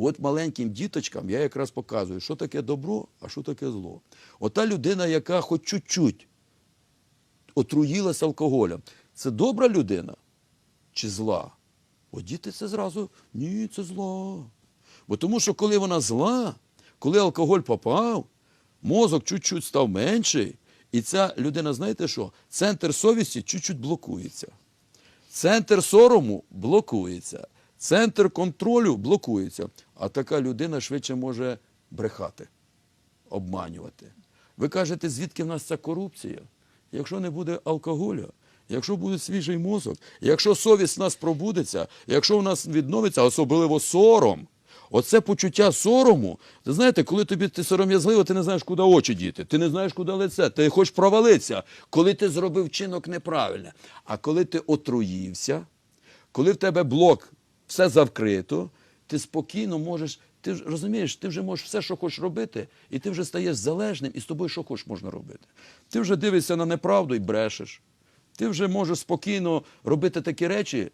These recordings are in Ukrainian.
От маленьким діточкам я якраз показую, що таке добро, а що таке зло. Ота людина, яка хоч чуть-чуть отруїлася алкоголем, це добра людина чи зла? От діти це зразу ні, це зла. Бо тому що коли вона зла, коли алкоголь попав, мозок чуть-чуть став менший, і ця людина, знаєте що? Центр совісті чуть-чуть блокується. Центр сорому блокується. Центр контролю блокується. А така людина швидше може брехати, обманювати. Ви кажете, звідки в нас ця корупція? Якщо не буде алкоголю, якщо буде свіжий мозок, якщо совість в нас пробудеться, якщо в нас відновиться, особливо сором, оце почуття сорому, ти знаєте, коли тобі ти сором'язливо, ти не знаєш, куди очі діти, ти не знаєш, куди лице, ти хочеш провалитися, коли ти зробив чинок неправильне. А коли ти отруївся, коли в тебе блок, все завкрито, ти спокійно можеш, ти розумієш, ти вже можеш все, що хочеш робити, і ти вже стаєш залежним, і з тобою що хочеш можна робити. Ти вже дивишся на неправду і брешеш. Ти вже можеш спокійно робити такі речі,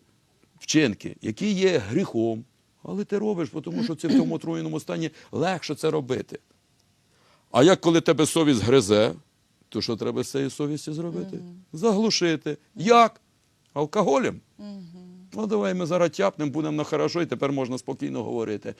вчинки, які є гріхом. Але ти робиш, тому що це в тому отруєному стані легше це робити. А як коли тебе совість гризе, то що треба з цією совістю зробити? Заглушити. Як? Алкоголем. Ну, давай ми зараз тяпнемо, будемо на хорошо, і тепер можна спокійно говорити.